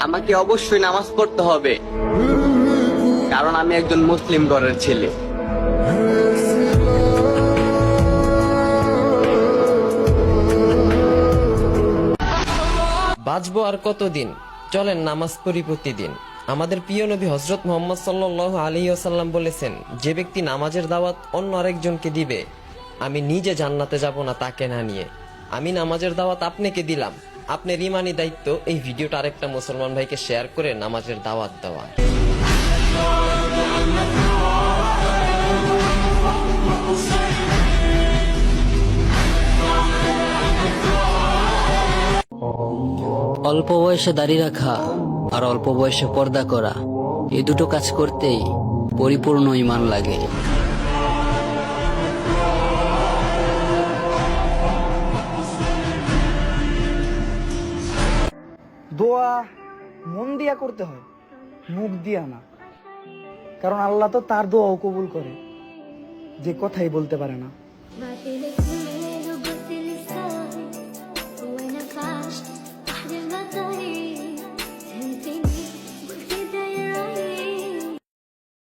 আমাকে অবশ্যই নামাজ পড়তে হবে। কারণ আমি একজন মুসলিম ঘরের ছেলে। বাঁচবো আর কতদিন? চলেন নামাজ পড়ি প্রতিদিন। আমাদের প্রিয় নবী হজরত মোহাম্মদ সাল্লাহ আলী আসাল্লাম বলেছেন, যে ব্যক্তি নামাজের দাওয়াত অন্য আরেকজনকে দিবে, আমি নিজে জান্নাতে যাব না তাকে না নিয়ে। আমি নামাজের দাওয়াত আপনাকে দিলাম। আপনার ইমানি দায়িত্ব, এই ভিডিওটা আরেকটা মুসলমান ভাইকে শেয়ার করে নামাজের দাওয়াত দেওয়া। অল্প বয়সে দাঁড়িয়ে রাখা আর অল্প বয়সে পর্দা করা এই দুটো কাজ করতেই পরিপূর্ণ ইমান লাগে। দোয়া মন দিয়া করতে হয়, মুখ দিয়া না। কারণ আল্লাহ তো তার দোয়াও কবুল করে, যে কথাই বলতে পারে না।